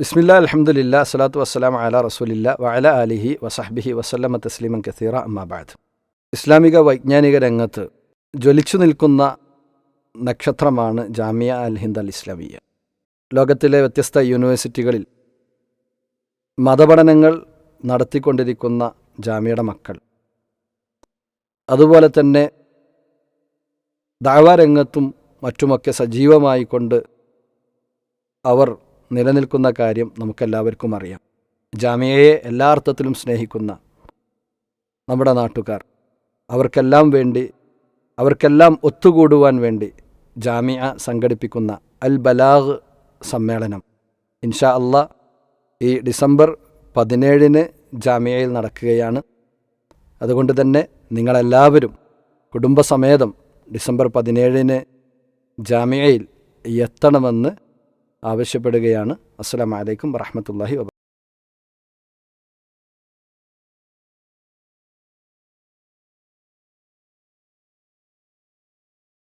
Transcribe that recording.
ബിസ്മില്ല അലഹമുല്ല അസ്സലാത്തു വസ്സലാം അല റസൂലില്ല വഅല അലിഹി വസഹ്ബിഹി വസല്ലമ തസ്ലീമൻ കസീറ അമ്മാബാദ് ഇസ്ലാമിക വൈജ്ഞാനിക രംഗത്ത് ജ്വലിച്ചു നിൽക്കുന്ന നക്ഷത്രമാണ് ജാമിയ അൽ ഹിന്ദ് അൽ ഇസ്ലാമിയ. ലോകത്തിലെ വ്യത്യസ്ത യൂണിവേഴ്സിറ്റികളിൽ മതപഠനങ്ങൾ നടത്തിക്കൊണ്ടിരിക്കുന്ന ജാമ്യയുടെ മക്കൾ. അതുപോലെ തന്നെ ദാവാരംഗത്തും മറ്റുമൊക്കെ സജീവമായിക്കൊണ്ട് അവർ നിലനിൽക്കുന്ന കാര്യം നമുക്കെല്ലാവർക്കും അറിയാം. ജാമ്യയെ എല്ലാ അർത്ഥത്തിലും സ്നേഹിക്കുന്ന നമ്മുടെ നാട്ടുകാർ. അവർക്കെല്ലാം വേണ്ടി അവർക്കെല്ലാം ഒത്തുകൂടുവാൻ വേണ്ടി ജാമിയ സംഘടിപ്പിക്കുന്ന അൽ ബലാഗ് സമ്മേളനം. ഇൻഷാ അല്ല ഈ ഡിസംബർ പതിനേഴിന് ജാമിയയിൽ നടക്കുകയാണ്. അതുകൊണ്ട് തന്നെ നിങ്ങളെല്ലാവരും കുടുംബസമേതം ഡിസംബർ പതിനേഴിന് ജാമിയയിൽ എത്തണമെന്ന് ആവശ്യപ്പെടുകയാണ്. അസ്സലാമലൈക്കും വറഹമത്തല്ലാഹി വബ